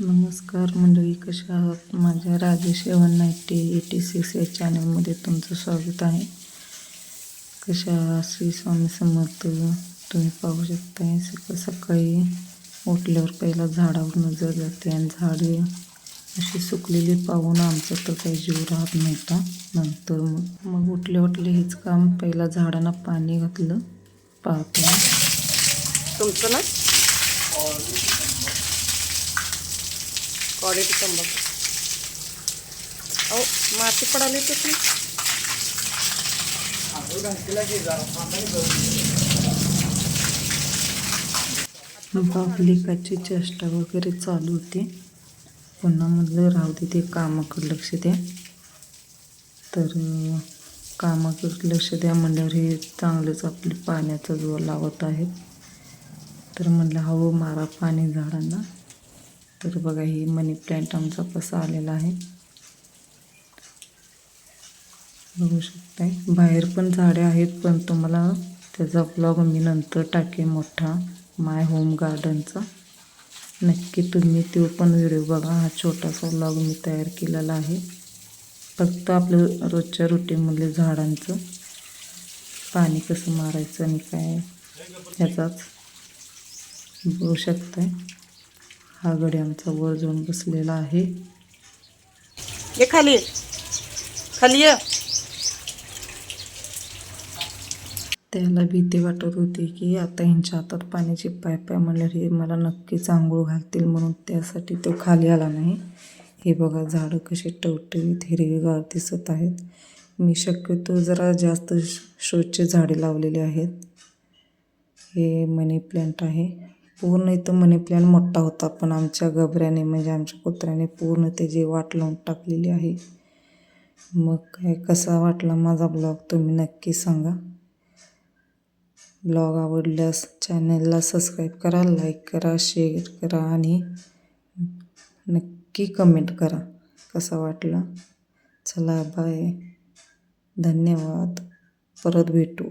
नमस्कार मंडळी कशा आहात? माझ्या Rajesh A one ninety eighty six या चॅनलमध्ये तुमचं स्वागत आहे. कशा श्री स्वामी समर्थ तुम्ही पाहू शकताय सकाळ सकाळी उठल्यावर पहिला झाडावर नजर जाते आणि झाडे अशी सुकलेली पाहून आमचा तर काही जीव राहत नव्हता. नंतर मग मग उठले उठले हेच काम पहिला झाडांना पाणी घातलं पाहतो. तुमचं ना क्वालिटी तंबाखू अहो माती पडाली तर ती बाबलिकाची चेष्टा वगैरे चालू होती. पुन्हा म्हटलं राहू दे ते कामाकडे लक्ष द्या. तर कामाकडे लक्ष द्या म्हणल्यावर हे चांगलंच आपले पाण्याचा जोर लावत आहेत तर म्हणलं हवं मारा पाणी झाडांना. तर बघा ही मनी प्लॅन्ट आमचा कसा आलेला आहे. बघू शकताय. बाहेर पण झाडे आहेत पण तुम्हाला त्याचा ब्लॉग मी नंतर टाके मोठा. माय होम गार्डनचा नक्की तुम्ही तो पण व्हिडिओ बघा. हा छोटासा ब्लॉग मी तयार केलेला आहे. फक्त आपलं रोजच्या रुटीनमधले झाडांचं पाणी कसं मारायचं आणि काय ह्याचाच बघू शकताय. हा गडी आमचा वर जाऊन बसलेला आहे. ये खाली. खाली ये. त्याला भीती वाटत होती की आता ह्यांच्या हातात पाण्याची पाईप आहे म्हणल्यावर हे मला नक्कीच आंघोळ घालतील म्हणून त्यासाठी तो खाली आला नाही. हे बघा झाडं कशी टवटवीत हिरवीगार दिसत आहेत. मी शक्यतो जरा जास्त शोचे झाडे लावलेली आहेत. हे मनी प्लॅन्ट आहे. पूर्ण इथं मनी प्लॅन मोठा होता. पण आमच्या गबऱ्याने म्हणजे आमच्या कुत्र्याने पूर्ण त्याची वाट लावून टाकलेली आहे. मग काय कसा वाटला माझा ब्लॉग तुम्ही नक्की सांगा. ब्लॉग आवडल्यास चॅनलला सबस्क्राईब करा लाईक करा शेअर करा आणि नक्की कमेंट करा कसा वाटला. चला बाय. धन्यवाद. परत भेटू.